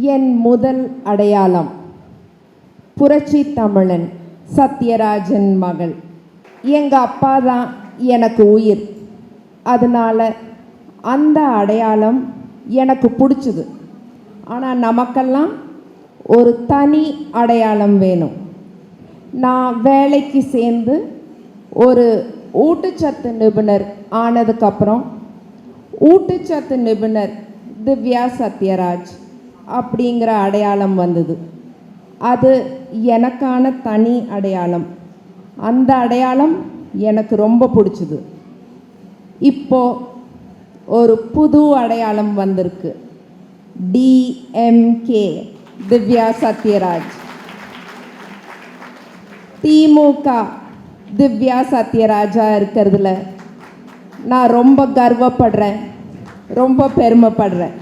என் முதல் அடையாளம். புரட்சி தமிழன் சத்யராஜன் மகள். எங்கள் அப்பா தான் எனக்கு உயிர். அதனால அந்த அடையாளம் எனக்கு பிடிச்சது. ஆனால் நமக்கெல்லாம் ஒரு தனி அடையாளம் வேணும். நான் வேலைக்கு சேர்ந்து ஒரு ஊட்டச்சத்து நிபுணர் ஆனதுக்கப்புறம் ஊட்டச்சத்து நிபுணர் திவ்யா சத்யராஜ். அப்படிங்கிற அடையாளம் வந்தது. அது எனக்கான தனி அடையாளம். அந்த அடையாளம் எனக்கு ரொம்ப பிடிச்சது. இப்போ ஒரு புது அடையாளம் வந்திருக்கு. டிஎம்கே திவ்யா சத்யராஜ். திமுக திவ்யா சத்யராஜா இருக்கிறதுல நான் ரொம்ப கர்வப்படுறேன். ரொம்ப பெருமைப்படுறேன்.